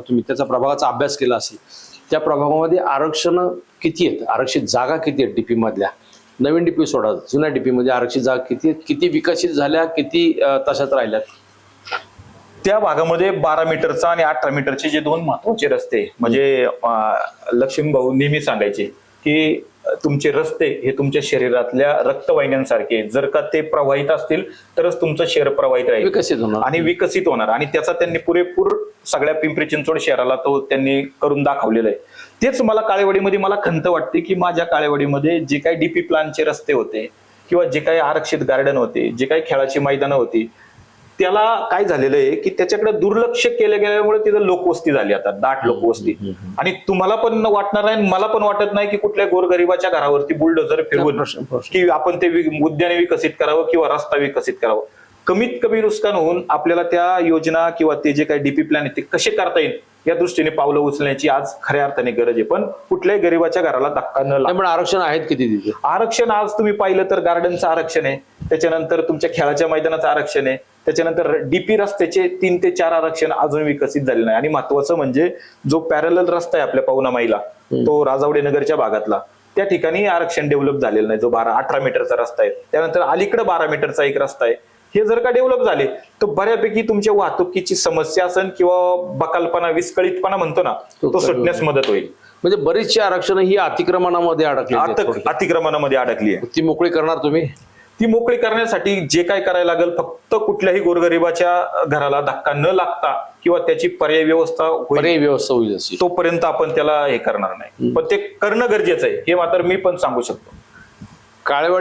तुम्ही त्याचा प्रभागाचा अभ्यास केला असेल त्या प्रभागामध्ये आरक्षण किती आहेत? आरक्षित जागा किती आहेत डीपी मधल्या? नवीन डीपी सोडा जुन्या डीपी मध्ये आरक्षित जागा किती आहेत? किती विकसित झाल्या किती तशात तशाच राहिल्यात? त्या भागामध्ये बारा मीटरचा आणि अठरा मीटरचे जे दोन महत्त्वाचे रस्ते म्हणजे लक्ष्मी भाऊ नेहमी सांगायचे की तुमचे रस्ते हे तुमच्या शरीरातल्या रक्तवाहिन्यांसारखे जर का ते प्रवाहित असतील तरच तुमचं शरीर प्रवाहित राहील. विकसित होणार. आणि विकसित होणार. आणि त्याचा त्यांनी पुरेपूर सगळ्या पिंपरी चिंचवड शहराला तो त्यांनी करून दाखवलेला आहे. तेच मला काळेवाडीमध्ये मला खंत वाटते की माझ्या काळेवाडीमध्ये जे काही डीपी प्लानचे रस्ते होते किंवा जे काही आरक्षित गार्डन होते जे काही खेळाची मैदानं होती त्याला काय झालेलं आहे की त्याच्याकडे दुर्लक्ष केलं गेल्यामुळे तिथं लोकवस्ती झाली आता दाट लोकवस्ती. आणि तुम्हाला पण वाटणार नाही मला पण वाटत नाही की कुठल्या गोरगरिबाच्या घरावरती बुलडोजर फिरवून. की आपण ते उद्याने विकसित करावं किंवा रस्ता विकसित करावं. कमीत कमी नुकसान होऊन आपल्याला त्या योजना किंवा ते जे काही डीपी प्लॅन आहेत ते कसे करता येईल या दृष्टीने पावलं उचलण्याची आज खऱ्या अर्थाने गरज आहे. पण कुठल्याही गरीबाच्या घराला धक्का न पण आरक्षण आहेत किती आरक्षण आज तुम्ही पाहिलं तर गार्डनचं आरक्षण आहे. त्याच्यानंतर तुमच्या खेळाच्या मैदानाचं आरक्षण आहे. त्याच्यानंतर डीपी रस्त्याचे तीन ते चार आरक्षण अजून विकसित झाले नाही. आणि महत्वाचं म्हणजे जो पॅरल रस्ता आहे आपल्या पवना माईला तो राजावडे नगरच्या भागातला त्या ठिकाणी आरक्षण डेव्हलप झालेलं नाही. जो बारा अठरा मीटरचा रस्ता आहे. त्यानंतर अलीकडे बारा मीटरचा एक रस्ता आहे. हे जर का डेव्हलप झाले तर बऱ्यापैकी तुमच्या वाहतुकीची समस्या असेल किंवा बकालपणा विस्कळीतपणा म्हणतो ना तो सुटण्यास मदत होईल. म्हणजे बरीचशी आरक्षण ही अतिक्रमणामध्ये अडकली. अतिक्रमणामध्ये अडकली आहे. ती मोकळी करणार तुम्ही? ती मोकळी करण्यासाठी जे काय करायला लागेल फक्त कुठल्याही गोरगरिबाच्या घराला धक्का न लागता किंवा त्याची पर्याय व्यवस्था पर्यायी व्यवस्था होईल तोपर्यंत आपण त्याला हे करणार नाही. पण ते करणं गरजेचं आहे हे मात्र मी पण सांगू शकतो. काळेवाडी